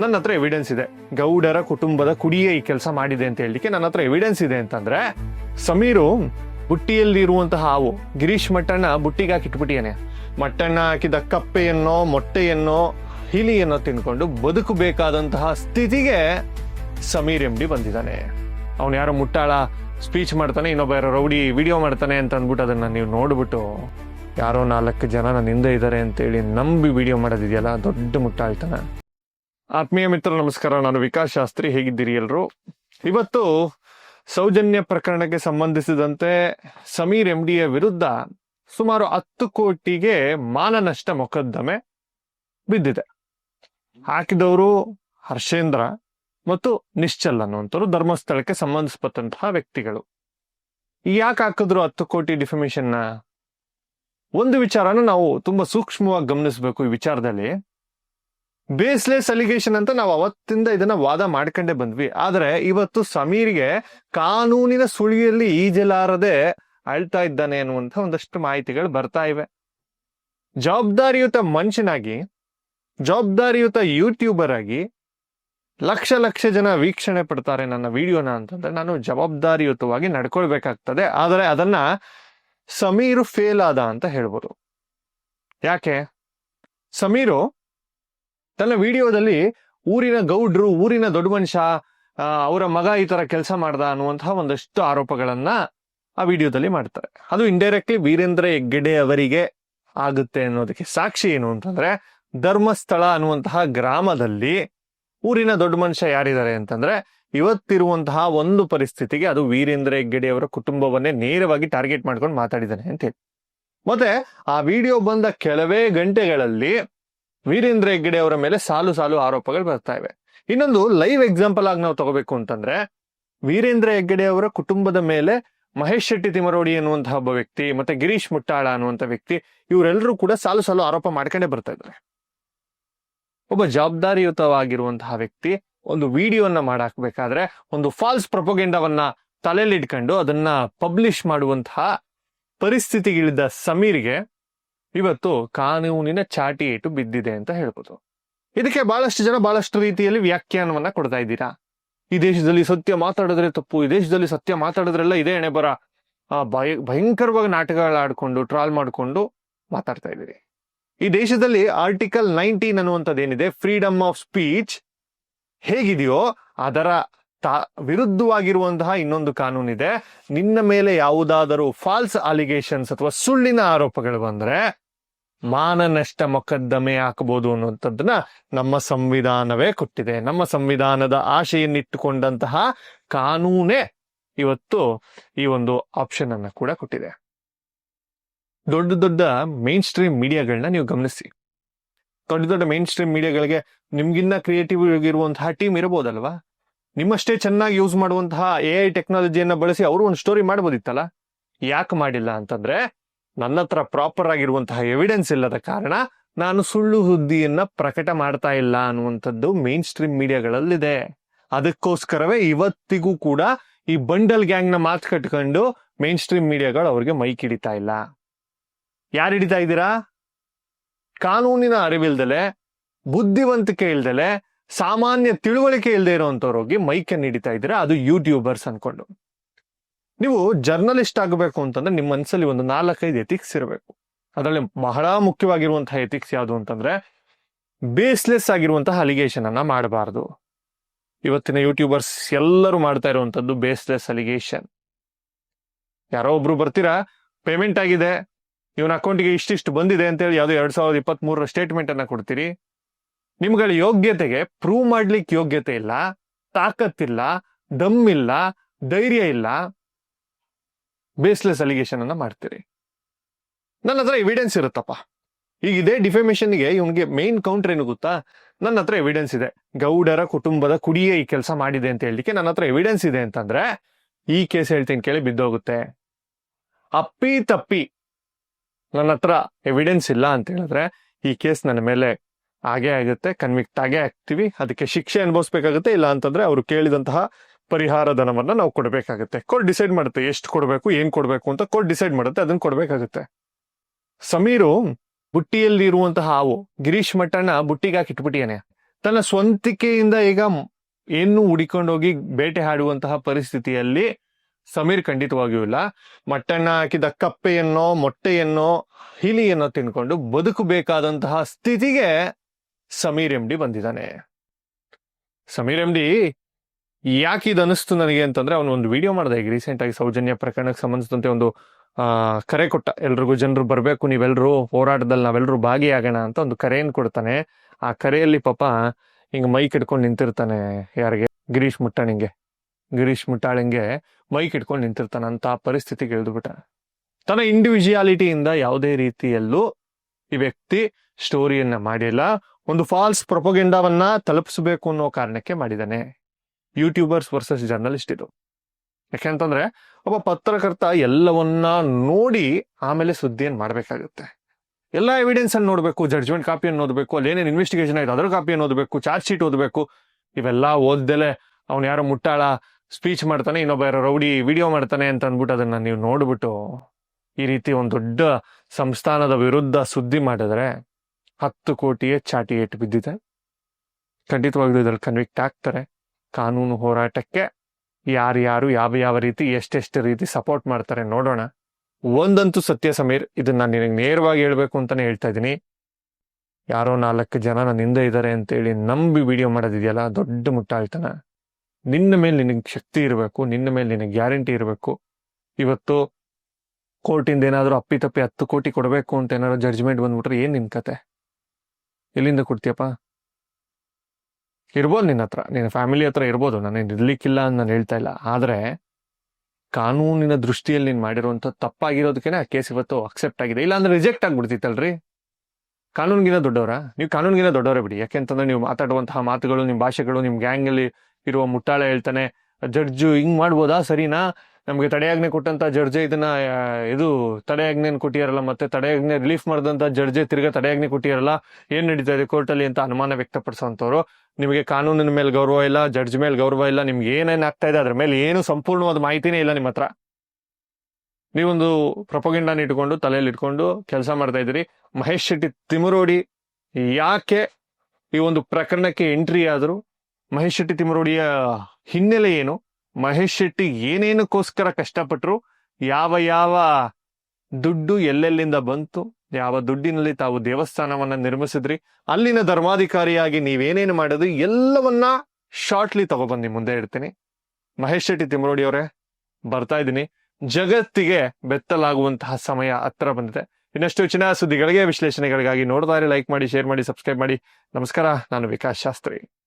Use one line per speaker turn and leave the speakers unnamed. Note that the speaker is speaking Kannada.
ನನ್ನ ಹತ್ರ ಎವಿಡೆನ್ಸ್ ಇದೆ. ಗೌಡರ ಕುಟುಂಬದ ಕುಡಿಯೇ ಈ ಕೆಲಸ ಮಾಡಿದೆ ಅಂತ ಹೇಳಲಿಕ್ಕೆ ನನ್ನ ಹತ್ರ ಎವಿಡೆನ್ಸ್ ಇದೆ ಅಂತಂದ್ರೆ, ಸಮೀರು, ಬುಟ್ಟಿಯಲ್ಲಿರುವಂತಹ ಹಾವು, ಗಿರೀಶ್ ಮಟ್ಟಣ್ಣ ಬುಟ್ಟಿಗೆ ಹಾಕಿ ಇಟ್ಬಿಟ್ಟಿಯಾನೆ. ಮಟ್ಟಣ್ಣ ಹಾಕಿದ ಕಪ್ಪೆಯನ್ನೋ, ಮೊಟ್ಟೆಯನ್ನೋ, ಹಿಲಿಯನ್ನೋ ತಿನ್ಕೊಂಡು ಬದುಕಬೇಕಾದಂತಹ ಸ್ಥಿತಿಗೆ ಸಮೀರ್ ಎಂ ಡಿ ಬಂದಿದ್ದಾನೆ. ಅವನು ಯಾರೋ ಮುಟ್ಟಾಳ ಸ್ಪೀಚ್ ಮಾಡ್ತಾನೆ, ಇನ್ನೊಬ್ಬ ಯಾರೋ ರೌಡಿ ವಿಡಿಯೋ ಮಾಡ್ತಾನೆ ಅಂತ ಅಂದ್ಬಿಟ್ಟು ಅದನ್ನ ನೀವು ನೋಡ್ಬಿಟ್ಟು, ಯಾರೋ ನಾಲ್ಕು ಜನ ನನ್ನ ಹಿಂದೆ ಇದ್ದಾರೆ ಅಂತೇಳಿ ನಂಬಿ ವಿಡಿಯೋ ಮಾಡೋದಿದೆಯಲ್ಲ, ದೊಡ್ಡ ಮುಟ್ಟಾಳ್ತಾನೆ. ಆತ್ಮೀಯ ಮಿತ್ರ ನಮಸ್ಕಾರ. ನಾನು ವಿಕಾಸ್ ಶಾಸ್ತ್ರಿ. ಹೇಗಿದ್ದೀರಿ ಎಲ್ರು ಇವತ್ತು ಸೌಜನ್ಯ ಪ್ರಕರಣಕ್ಕೆ ಸಂಬಂಧಿಸಿದಂತೆ ಸಮೀರ್ ಎಂ ಡಿಯ ವಿರುದ್ಧ ಸುಮಾರು ಹತ್ತು ಕೋಟಿಗೆ ಮಾನನಷ್ಟ ಮೊಕದ್ದಮೆ ಬಿದ್ದಿದೆ. ಹಾಕಿದವರು ಹರ್ಷೇಂದ್ರ ಮತ್ತು ನಿಶ್ಚಲ್ ಅನ್ನುವಂಥವ್ರು, ಧರ್ಮಸ್ಥಳಕ್ಕೆ ಸಂಬಂಧಿಸಪಟ್ಟಂತಹ ವ್ಯಕ್ತಿಗಳು. ಯಾಕೆ ಹಾಕಿದ್ರು ಹತ್ತು ಕೋಟಿ ಡಿಫಮೇಷನ್ನ? ಒಂದು ವಿಚಾರನ ನಾವು ತುಂಬಾ ಸೂಕ್ಷ್ಮವಾಗಿ ಗಮನಿಸಬೇಕು ಈ ವಿಚಾರದಲ್ಲಿ. ಬೇಸ್ಲೆಸ್ ಅಲಿಗೇಷನ್ ಅಂತ ನಾವು ಅವತ್ತಿಂದ ಇದನ್ನ ವಾದ ಮಾಡ್ಕೊಂಡೇ ಬಂದ್ವಿ. ಆದ್ರೆ ಇವತ್ತು ಸಮೀರ್ಗೆ ಕಾನೂನಿನ ಸುಳಿಯಲ್ಲಿ ಈಜಲಾರದೆ ಅಳ್ತಾ ಇದ್ದಾನೆ ಅನ್ನುವಂಥ ಒಂದಷ್ಟು ಮಾಹಿತಿಗಳು ಬರ್ತಾ ಇವೆ. ಜವಾಬ್ದಾರಿಯುತ ಮನುಷ್ಯನಾಗಿ, ಜವಾಬ್ದಾರಿಯುತ ಯೂಟ್ಯೂಬರ್ ಆಗಿ ಲಕ್ಷ ಲಕ್ಷ ಜನ ವೀಕ್ಷಣೆ ಪಡ್ತಾರೆ ನನ್ನ ವಿಡಿಯೋನ ಅಂತಂದ್ರೆ ನಾನು ಜವಾಬ್ದಾರಿಯುತವಾಗಿ ನಡ್ಕೊಳ್ಬೇಕಾಗ್ತದೆ. ಆದರೆ ಅದನ್ನ ಸಮೀರು ಫೇಲ್ ಆದ ಅಂತ ಹೇಳ್ಬೋದು. ಯಾಕೆ? ಸಮೀರು ತನ್ನ ವಿಡಿಯೋದಲ್ಲಿ ಊರಿನ ಗೌಡ್ರು, ಊರಿನ ದೊಡ್ಡ ಮನುಷ್ಯ ಅವರ ಮಗ ಈ ತರ ಕೆಲಸ ಮಾಡ್ದ ಅನ್ನುವಂತಹ ಒಂದಷ್ಟು ಆರೋಪಗಳನ್ನ ಆ ವಿಡಿಯೋದಲ್ಲಿ ಮಾಡ್ತಾರೆ. ಅದು ಇಂಡೈರೆಕ್ಟ್ಲಿ ವೀರೇಂದ್ರ ಹೆಗ್ಗಡೆ ಅವರಿಗೆ ಆಗುತ್ತೆ ಅನ್ನೋದಕ್ಕೆ ಸಾಕ್ಷಿ ಏನು ಅಂತಂದ್ರೆ, ಧರ್ಮಸ್ಥಳ ಅನ್ನುವಂತಹ ಗ್ರಾಮದಲ್ಲಿ ಊರಿನ ದೊಡ್ಡ ಮನುಷ್ಯ ಯಾರಿದ್ದಾರೆ ಅಂತಂದ್ರೆ, ಇವತ್ತಿರುವಂತಹ ಒಂದು ಪರಿಸ್ಥಿತಿಗೆ ಅದು ವೀರೇಂದ್ರ ಹೆಗ್ಗಡೆ ಅವರ ಕುಟುಂಬವನ್ನೇ ನೇರವಾಗಿ ಟಾರ್ಗೆಟ್ ಮಾಡ್ಕೊಂಡು ಮಾತಾಡಿದ್ದಾನೆ ಅಂತ ಹೇಳಿ. ಮತ್ತೆ ಆ ವಿಡಿಯೋ ಬಂದ ಕೆಲವೇ ಗಂಟೆಗಳಲ್ಲಿ ವೀರೇಂದ್ರ ಹೆಗ್ಗಡೆ ಅವರ ಮೇಲೆ ಸಾಲು ಸಾಲು ಆರೋಪಗಳು ಬರ್ತಾ ಇವೆ. ಇನ್ನೊಂದು ಲೈವ್ ಎಕ್ಸಾಂಪಲ್ ಆಗಿ ನಾವು ತಗೋಬೇಕು ಅಂತಂದ್ರೆ, ವೀರೇಂದ್ರ ಹೆಗ್ಗಡೆ ಅವರ ಕುಟುಂಬದ ಮೇಲೆ ಮಹೇಶ್ ಶೆಟ್ಟಿ ತಿಮರೋಡಿ ಅನ್ನುವಂತಹ ಒಬ್ಬ ವ್ಯಕ್ತಿ, ಮತ್ತೆ ಗಿರೀಶ್ ಮುಟ್ಟಾಳ ಅನ್ನುವಂಥ ವ್ಯಕ್ತಿ, ಇವರೆಲ್ಲರೂ ಕೂಡ ಸಾಲು ಸಾಲು ಆರೋಪ ಮಾಡ್ಕೊಂಡೇ ಬರ್ತಾ ಇದ್ದಾರೆ. ಒಬ್ಬ ಜವಾಬ್ದಾರಿಯುತವಾಗಿರುವಂತಹ ವ್ಯಕ್ತಿ, ಒಂದು ವಿಡಿಯೋನ ಮಾಡಾಕ್ಬೇಕಾದ್ರೆ, ಒಂದು ಫಾಲ್ಸ್ ಪ್ರಪೋಗೆಂಡವನ್ನ ತಲೆಯಲ್ಲಿ ಇಟ್ಕೊಂಡು ಅದನ್ನ ಪಬ್ಲಿಷ್ ಮಾಡುವಂತಹ ಪರಿಸ್ಥಿತಿಗಿಳಿದ ಸಮೀರ್ಗೆ ಇವತ್ತು ಕಾನೂನಿನ ಚಾಟಿ ಏಟು ಬಿದ್ದಿದೆ ಅಂತ ಹೇಳ್ಬೋದು. ಇದಕ್ಕೆ ಬಹಳಷ್ಟು ಜನ ಬಹಳಷ್ಟು ರೀತಿಯಲ್ಲಿ ವ್ಯಾಖ್ಯಾನವನ್ನ ಕೊಡ್ತಾ ಇದ್ದೀರಾ? ಈ ದೇಶದಲ್ಲಿ ಸತ್ಯ ಮಾತಾಡಿದ್ರೆ ತಪ್ಪು, ಈ ದೇಶದಲ್ಲಿ ಸತ್ಯ ಮಾತಾಡಿದ್ರೆಲ್ಲ ಇದೇ ಎಣೆ ಬರ. ಭಯ, ಭಯಂಕರವಾಗಿ ನಾಟಕಗಳಾಡ್ಕೊಂಡು, ಟ್ರಾಲ್ ಮಾಡಿಕೊಂಡು ಮಾತಾಡ್ತಾ ಇದ್ದೀರಿ. ಈ ದೇಶದಲ್ಲಿ ಆರ್ಟಿಕಲ್ ನೈನ್ಟೀನ್ ಅನ್ನುವಂಥದ್ದು ಏನಿದೆ ಫ್ರೀಡಮ್ ಆಫ್ ಸ್ಪೀಚ್ ಹೇಗಿದೆಯೋ ಅದರ ತಾ ವಿರುದ್ಧವಾಗಿರುವಂತಹ ಇನ್ನೊಂದು ಕಾನೂನಿದೆ. ನಿನ್ನ ಮೇಲೆ ಯಾವುದಾದರೂ ಫಾಲ್ಸ್ ಅಲಿಗೇಷನ್ಸ್ ಅಥವಾ ಸುಳ್ಳಿನ ಆರೋಪಗಳು ಬಂದ್ರೆ ಮಾನನಷ್ಟ ಮೊಕದ್ದಮೆ ಹಾಕಬಹುದು ಅನ್ನುವಂಥದ್ದನ್ನ ನಮ್ಮ ಸಂವಿಧಾನವೇ ಕೊಟ್ಟಿದೆ. ನಮ್ಮ ಸಂವಿಧಾನದ ಆಶೆಯನ್ನಿಟ್ಟುಕೊಂಡಂತಹ ಕಾನೂನೇ ಇವತ್ತು ಈ ಒಂದು ಆಪ್ಷನ್ ಅನ್ನ ಕೂಡ ಕೊಟ್ಟಿದೆ. ದೊಡ್ಡ ದೊಡ್ಡ ಮೇನ್ ಸ್ಟ್ರೀಮ್ ಮೀಡಿಯಾಗಳನ್ನ ನೀವು ಗಮನಿಸಿ. ದೊಡ್ಡ ದೊಡ್ಡ ಮೇನ್ ಸ್ಟ್ರೀಮ್ ಮೀಡಿಯಾಗಳಿಗೆ ನಿಮ್ಗಿನ್ನ ಕ್ರಿಯೇಟಿವ್ ಇರುವಂತಹ ಟೀಮ್ ಇರಬಹುದಲ್ವಾ ನಿಮ್ಮಷ್ಟೇ ಚೆನ್ನಾಗಿ ಯೂಸ್ ಮಾಡುವಂತಹ ಎ ಐ ಟೆಕ್ನಾಲಜಿಯನ್ನ ಬಳಸಿ ಅವರು ಒಂದು ಸ್ಟೋರಿ ಮಾಡ್ಬೋದಿತ್ತಲ್ಲ? ಯಾಕೆ ಮಾಡಿಲ್ಲ ಅಂತಂದ್ರೆ ನನ್ನ ಹತ್ರ ಪ್ರಾಪರ್ ಆಗಿರುವಂತಹ ಎವಿಡೆನ್ಸ್ ಇಲ್ಲದ ಕಾರಣ ನಾನು ಸುಳ್ಳು ಸುದ್ದಿಯನ್ನ ಪ್ರಕಟ ಮಾಡ್ತಾ ಇಲ್ಲ ಅನ್ನುವಂಥದ್ದು ಮೇನ್ ಸ್ಟ್ರೀಮ್ ಮೀಡಿಯಾಗಳಲ್ಲಿದೆ ಅದಕ್ಕೋಸ್ಕರವೇ ಇವತ್ತಿಗೂ ಕೂಡ ಈ ಬಂಡಲ್ ಗ್ಯಾಂಗ್ನ ಮಾತು ಕಟ್ಕೊಂಡು ಮೇನ್ ಸ್ಟ್ರೀಮ್ ಮೀಡಿಯಾಗಳು ಅವ್ರಿಗೆ ಮೈಕ್ ಹಿಡಿತಾ ಇಲ್ಲ. ಯಾರು ಹಿಡಿತಾ ಇದ್ದೀರಾ? ಕಾನೂನಿನ ಅರಿವಿಲ್ದಲೆ, ಬುದ್ಧಿವಂತಿಕೆ ಇಲ್ದಲೆ ಸಾಮಾನ್ಯ ತಿಳುವಳಿಕೆ ಇಲ್ಲದೆ ಇರುವಂತವ್ರಿಗೆ ಮೈಕ್ ಅನ್ನು ಇದ್ದೀರಾ? ಅದು ಯೂಟ್ಯೂಬರ್ಸ್ ಅನ್ಕೊಂಡು. ನೀವು ಜರ್ನಲಿಸ್ಟ್ ಆಗಬೇಕು ಅಂತಂದ್ರೆ ನಿಮ್ಮ ಮನಸ್ಸಲ್ಲಿ ಒಂದು ನಾಲ್ಕೈದು ಎಥಿಕ್ಸ್ ಇರಬೇಕು. ಅದರಲ್ಲಿ ಬಹಳ ಮುಖ್ಯವಾಗಿರುವಂತಹ ಎಥಿಕ್ಸ್ ಯಾವುದು ಅಂತಂದ್ರೆ ಬೇಸ್ಲೆಸ್ ಆಗಿರುವಂತಹ ಅಲಿಗೇಷನ್ ಅನ್ನ ಮಾಡಬಾರದು. ಇವತ್ತಿನ ಯೂಟ್ಯೂಬರ್ಸ್ ಎಲ್ಲರೂ ಮಾಡ್ತಾ ಇರುವಂತದ್ದು ಬೇಸ್ಲೆಸ್ ಅಲಿಗೇಷನ್ ಯಾರೋ ಒಬ್ರು ಬರ್ತೀರಾ? ಪೇಮೆಂಟ್ ಆಗಿದೆ. ಇವನ ಅಕೌಂಟ್ಗೆ ಇಷ್ಟಿಷ್ಟು ಬಂದಿದೆ ಅಂತೇಳಿ ಯಾವುದೋ ಎರಡ್ ಸಾವಿರದ ಇಪ್ಪತ್ತ್ ಮೂರರ ಸ್ಟೇಟ್ಮೆಂಟ್ ಅನ್ನ ಕೊಡ್ತೀರಿ. ನಿಮ್ಗಳ ಯೋಗ್ಯತೆಗೆ ಪ್ರೂವ್ ಮಾಡ್ಲಿಕ್ಕೆ ಯೋಗ್ಯತೆ ಇಲ್ಲ, ತಾಕತ್ತಿಲ್ಲ, ದಮ್ ಇಲ್ಲ, ಧೈರ್ಯ ಇಲ್ಲ. ಬೇಸ್ಲೆಸ್ ಅಲಿಗೇಷನ್ ಅನ್ನ ಮಾಡ್ತೀರಿ. ನನ್ನ ಹತ್ರ ಎವಿಡೆನ್ಸ್ ಇರುತ್ತಪ್ಪ. ಈಗ ಇದೇ ಡಿಫೆಮೇಷನ್ಗೆ ಇವನಿಗೆ ಮೇನ್ ಕೌಂಟರ್ ಏನು ಗೊತ್ತಾ? ನನ್ನ ಹತ್ರ ಎವಿಡೆನ್ಸ್ ಇದೆ. ಗೌಡರ ಕುಟುಂಬದ ಕುಡಿಯೇ ಈ ಕೆಲಸ ಮಾಡಿದೆ ಅಂತ ಹೇಳಲಿಕ್ಕೆ ನನ್ನ ಹತ್ರ ಎವಿಡೆನ್ಸ್ ಇದೆ ಅಂತಂದ್ರೆ, ಈ ಕೇಸ್ ಹೇಳ್ತೀನಿ ಕೇಳಿ ಬಿದ್ದೋಗುತ್ತೆ. ಅಪ್ಪಿ ತಪ್ಪಿ ನನ್ನ ಹತ್ರ ಎವಿಡೆನ್ಸ್ ಇಲ್ಲ ಅಂತ ಹೇಳಿದ್ರೆ, ಈ ಕೇಸ್ ನನ್ನ ಮೇಲೆ ಆಗೇ ಆಗುತ್ತೆ ಕನ್ವಿಕ್ಟ್ ಆಗೇ ಆಗ್ತೀವಿ. ಅದಕ್ಕೆ ಶಿಕ್ಷೆ ಅನುಭವಿಸ್ಬೇಕಾಗುತ್ತೆ, ಇಲ್ಲ ಅಂತಂದ್ರೆ ಅವರು ಕೇಳಿದಂತಹ ಪರಿಹಾರ ಧನವನ್ನ ನಾವು ಕೊಡಬೇಕಾಗುತ್ತೆ. ಕೋರ್ಟ್ ಡಿಸೈಡ್ ಮಾಡುತ್ತೆ, ಎಷ್ಟು ಕೊಡಬೇಕು, ಏನ್ ಕೊಡಬೇಕು ಅಂತ ಕೋರ್ಟ್ ಡಿಸೈಡ್ ಮಾಡುತ್ತೆ, ಅದನ್ನ ಕೊಡಬೇಕಾಗುತ್ತೆ. ಸಮೀರು ಬುಟ್ಟಿಯಲ್ಲಿ ಇರುವಂತಹ ಹಾವು, ಗಿರೀಶ್ ಮಟ್ಟಣ್ಣ ಬುಟ್ಟಿಗೆ ಹಾಕಿ ಇಟ್ಬಿಟ್ಟಿಯಾನೆ ತನ್ನ ಸ್ವಂತಿಕೆಯಿಂದ ಈಗ ಏನು ಹುಡಿಕೊಂಡೋಗಿ ಬೇಟೆ ಹಾಡುವಂತಹ ಪರಿಸ್ಥಿತಿಯಲ್ಲಿ ಸಮೀರ್ ಖಂಡಿತವಾಗಿಯೂ ಇಲ್ಲ. ಮಟ್ಟಣ್ಣ ಹಾಕಿದ ಕಪ್ಪೆಯನ್ನೋ, ಮೊಟ್ಟೆಯನ್ನೋ, ಹಿಲಿಯನ್ನೋ ತಿನ್ಕೊಂಡು ಬದುಕಬೇಕಾದಂತಹ ಸ್ಥಿತಿಗೆ ಸಮೀರ್ ಎಂ ಡಿ ಬಂದಿದ್ದಾನೆ. ಸಮೀರ್ ಎಂ ಡಿ ಯಾಕೆ ಇದು ಅನಿಸ್ತು ನನಗೆ ಅಂತಂದ್ರೆ ಅವನು ಒಂದು ವಿಡಿಯೋ ಮಾಡಿದೆ ಈಗ ರೀಸೆಂಟ್ ಆಗಿ ಸೌಜನ್ಯ ಪ್ರಕರಣಕ್ಕೆ ಸಂಬಂಧಿಸಿದಂತೆ ಒಂದು ಕರೆ ಕೊಟ್ಟ. ಎಲ್ರಿಗೂ ಜನರು ಬರಬೇಕು ನೀವೆಲ್ಲರೂ ಹೋರಾಟದಲ್ಲಿ ನಾವೆಲ್ಲರೂ ಭಾಗಿಯಾಗೋಣ ಅಂತ ಒಂದು ಕರೆಯನ್ನು ಕೊಡ್ತಾನೆ. ಆ ಕರೆಯಲ್ಲಿ ಪಾಪ ಹಿಂಗೆ ಮೈಕ್ ಇಟ್ಕೊಂಡು ನಿಂತಿರ್ತಾನೆ ಯಾರಿಗೆ? ಗಿರೀಶ್ ಮುಟ್ಟಾಣಿಂಗೆ. ಗಿರೀಶ್ ಮುಟ್ಟಾಳಿಂಗೆ ಮೈಕ್ ಇಟ್ಕೊಂಡು ನಿಂತಿರ್ತಾನೆ ಅಂತ ಆ ಪರಿಸ್ಥಿತಿಗೆ ಇಳಿದ್ಬಿಟ್ಟ ತನ್ನ ಇಂಡಿವಿಜುವಾಲಿಟಿಯಿಂದ ಯಾವುದೇ ರೀತಿಯಲ್ಲೂ ಈ ವ್ಯಕ್ತಿ ಸ್ಟೋರಿಯನ್ನ ಮಾಡಿಲ್ಲ. ಒಂದು ಫಾಲ್ಸ್ ಪ್ರೊಪೊಗೆಂಡಾವನ್ನ ತಲುಪಿಸಬೇಕು ಅನ್ನೋ ಕಾರಣಕ್ಕೆ ಮಾಡಿದ್ದಾನೆ. ಯೂಟ್ಯೂಬರ್ಸ್ ವರ್ಸಸ್ ಜರ್ನಲಿಸ್ಟ್ ಇದು. ಯಾಕೆಂತಂದ್ರೆ ಒಬ್ಬ ಪತ್ರಕರ್ತ ಎಲ್ಲವನ್ನ ನೋಡಿ ಆಮೇಲೆ ಸುದ್ದಿಯನ್ನು ಮಾಡಬೇಕಾಗುತ್ತೆ. ಎಲ್ಲ ಎವಿಡೆನ್ಸ್ ಅನ್ನು ನೋಡಬೇಕು ಜಡ್ಜ್ಮೆಂಟ್ ಕಾಪಿಯನ್ನು ಓದಬೇಕು, ಅಲ್ಲಿ ಏನೇನು ಇನ್ವೆಸ್ಟಿಗೇಷನ್ ಆಯ್ತು ಅದರ ಕಾಪಿಯನ್ನು ಓದಬೇಕು ಚಾರ್ಜ್ ಶೀಟ್ ಓದಬೇಕು, ಇವೆಲ್ಲ ಓದ್ದಲೆ ಅವ್ನು ಯಾರೋ ಮುಟ್ಟಾಳ ಸ್ಪೀಚ್ ಮಾಡ್ತಾನೆ, ಇನ್ನೊಬ್ಬ ಯಾರೋ ರೌಡಿ ವಿಡಿಯೋ ಮಾಡ್ತಾನೆ ಅಂತ ಅಂದ್ಬಿಟ್ಟು ಅದನ್ನ ನೀವು ನೋಡ್ಬಿಟ್ಟು ಈ ರೀತಿ ಒಂದು ದೊಡ್ಡ ಸಂಸ್ಥಾನದ ವಿರುದ್ಧ ಸುದ್ದಿ ಮಾಡಿದ್ರೆ ಹತ್ತು ಕೋಟಿಯೇ ಚಾಟಿ ಏಟು ಬಿದ್ದಿದೆ. ಖಂಡಿತವಾಗ್ಲೂ ಇದ್ರಲ್ಲಿ ಕನ್ವಿಕ್ಟ್ ಆಗ್ತಾರೆ. ಕಾನೂನು ಹೋರಾಟಕ್ಕೆ ಯಾರ್ಯಾರು ಯಾವ ಯಾವ ರೀತಿ ಎಷ್ಟೆಷ್ಟು ರೀತಿ ಸಪೋರ್ಟ್ ಮಾಡ್ತಾರೆ ನೋಡೋಣ. ಒಂದಂತೂ ಸತ್ಯ ಸಮೀರ್, ಇದನ್ನ ನಾನು ನಿನಗೆ ನೇರವಾಗಿ ಹೇಳಬೇಕು ಅಂತಾನೆ ಹೇಳ್ತಾ ಇದ್ದೀನಿ. ಯಾರೋ ನಾಲ್ಕು ಜನ ನನ್ನ ಹಿಂದೆ ಇದ್ದಾರೆ ಅಂತೇಳಿ ನಂಬಿ ವಿಡಿಯೋ ಮಾಡೋದಿದೆಯಲ್ಲ, ದೊಡ್ಡ ಮುಟ್ಟಾಳ್ತನ. ನಿನ್ನ ಮೇಲೆ ನಿನಗೆ ಶಕ್ತಿ ಇರಬೇಕು, ನಿನ್ನ ಮೇಲೆ ನಿನಗೆ ಗ್ಯಾರಂಟಿ ಇರಬೇಕು. ಇವತ್ತು ಕೋರ್ಟಿಂದ ಏನಾದರೂ ಅಪ್ಪಿತಪ್ಪಿ ಹತ್ತು ಕೋಟಿ ಕೊಡಬೇಕು ಅಂತ ಏನಾದ್ರು ಜಡ್ಜ್ಮೆಂಟ್ ಬಂದ್ಬಿಟ್ರೆ ಏನು ನಿನ್ನ ಕತೆ? ಎಲ್ಲಿಂದ ಕೊಡ್ತೀಯಪ್ಪ? ಇರ್ಬೋದು ನಿನ್ನ ಹತ್ರ, ನಿನ್ನ ಫ್ಯಾಮಿಲಿ ಹತ್ರ ಇರ್ಬೋದು ನಾನು ಇರ್ಲಿಕ್ಕಿಲ್ಲ ಅಂತ ನಾನು ಹೇಳ್ತಾ ಇಲ್ಲ. ಆದರೆ ಕಾನೂನಿನ ದೃಷ್ಟಿಯಲ್ಲಿ ನೀನು ಮಾಡಿರುವಂಥ ತಪ್ಪಾಗಿರೋದಕ್ಕೆ ಆ ಕೇಸ್ ಇವತ್ತು ಅಕ್ಸೆಪ್ಟ್ ಆಗಿದೆ. ಇಲ್ಲ ಅಂದ್ರೆ ರಿಜೆಕ್ಟ್ ಆಗ್ಬಿಡ್ತಿತ್ತಲ್ರಿ? ಕಾನೂನಿಗಿನ ದೊಡ್ಡವರ? ನೀವು ಕಾನೂನಿಗಿನ ದೊಡ್ಡವರೇ ಬಿಡಿ. ಯಾಕೆಂತಂದ್ರೆ ನೀವು ಮಾತಾಡುವಂತಹ ಮಾತುಗಳು ನಿಮ್ಮ ಭಾಷೆಗಳು ನಿಮ್ಮ ಗ್ಯಾಂಗಲ್ಲಿ ಇರುವ ಮುಟ್ಟಾಳ ಹೇಳ್ತಾನೆ, ಜಡ್ಜು ಹಿಂಗ್ ಮಾಡ್ಬೋದಾ? ಸರಿನಾ? ನಮ್ಗೆ ತಡೆಯಾಜ್ಞೆ ಕೊಟ್ಟಂತ ಜಡ್ಜೆ ಇದನ್ನ ಇದು ತಡೆಯಾಜ್ಞೆನ ಕೊಟ್ಟಿರಲ್ಲ ಮತ್ತೆ ತಡೆಯಾಜ್ಞೆ ರಿಲೀಫ್ ಮಾಡಿದಂತ ಜಡ್ಜೆ ತಿರ್ಗಾ ತಡೆಯಾಜ್ಞೆ ಕೊಟ್ಟಿರಲ್ಲ ಏನ್ ನಡೀತಾ ಇದೆ ಕೋರ್ಟಲ್ಲಿ ಅಂತ ಅನುಮಾನ ವ್ಯಕ್ತಪಡಿಸುವಂತವ್ರು ನಿಮಗೆ ಕಾನೂನಿನ ಮೇಲೆ ಗೌರವ ಇಲ್ಲ, ಜಡ್ಜ್ ಮೇಲೆ ಗೌರವ ಇಲ್ಲ, ನಿಮ್ಗೆ ಏನೇನ್ ಆಗ್ತಾ ಇದೆ ಅದ್ರ ಮೇಲೆ ಏನು ಸಂಪೂರ್ಣವಾದ ಮಾಹಿತಿನೇ ಇಲ್ಲ ನಿಮ್ಮ ಹತ್ರ. ನೀವೊಂದು ಪ್ರಪೋಗೆಂಡಾನ ಇಟ್ಕೊಂಡು, ತಲೆಯಲ್ಲಿ ಇಟ್ಕೊಂಡು ಕೆಲಸ ಮಾಡ್ತಾ ಇದ್ದೀರಿ. ಮಹೇಶ್ ಶೆಟ್ಟಿ ತಿಮರೋಡಿ ಯಾಕೆ ಈ ಒಂದು ಪ್ರಕರಣಕ್ಕೆ ಎಂಟ್ರಿ ಆದ್ರು? ಮಹೇಶ್ ಶೆಟ್ಟಿ ತಿಮರೋಡಿಯ ಹಿನ್ನೆಲೆ ಏನು? ಮಹೇಶ್ ಶೆಟ್ಟಿ ಏನೇನಕ್ಕೋಸ್ಕರ ಕಷ್ಟಪಟ್ಟರು ಯಾವ ಯಾವ ದುಡ್ಡು ಎಲ್ಲೆಲ್ಲಿಂದ ಬಂತು, ಯಾವ ದುಡ್ಡಿನಲ್ಲಿ ತಾವು ದೇವಸ್ಥಾನವನ್ನ ನಿರ್ಮಿಸಿದ್ರಿ, ಅಲ್ಲಿನ ಧರ್ಮಾಧಿಕಾರಿಯಾಗಿ ನೀವೇನೇನು ಮಾಡೋದು ಎಲ್ಲವನ್ನ ಶಾರ್ಟ್ಲಿ ತಗೊಬಂದು ಮುಂದೆ ಇಡ್ತೀನಿ. ಮಹೇಶ್ ಶೆಟ್ಟಿ ತಿಮರೋಡಿ ಅವರೇ, ಬರ್ತಾ ಇದ್ದೀನಿ. ಜಗತ್ತಿಗೆ ಬೆತ್ತಲಾಗುವಂತಹ ಸಮಯ ಹತ್ರ ಬಂದಿದೆ. ಇನ್ನಷ್ಟು ಹೆಚ್ಚಿನ ಸುದ್ದಿಗಳಿಗೆ, ವಿಶ್ಲೇಷಣೆಗಳಿಗಾಗಿ ನೋಡ್ತಾ ಲೈಕ್ ಮಾಡಿ ಶೇರ್ ಮಾಡಿ ಸಬ್ಸ್ಕ್ರೈಬ್ ಮಾಡಿ. ನಮಸ್ಕಾರ, ನಾನು ವಿಕಾಸ್ ಶಾಸ್ತ್ರಿ.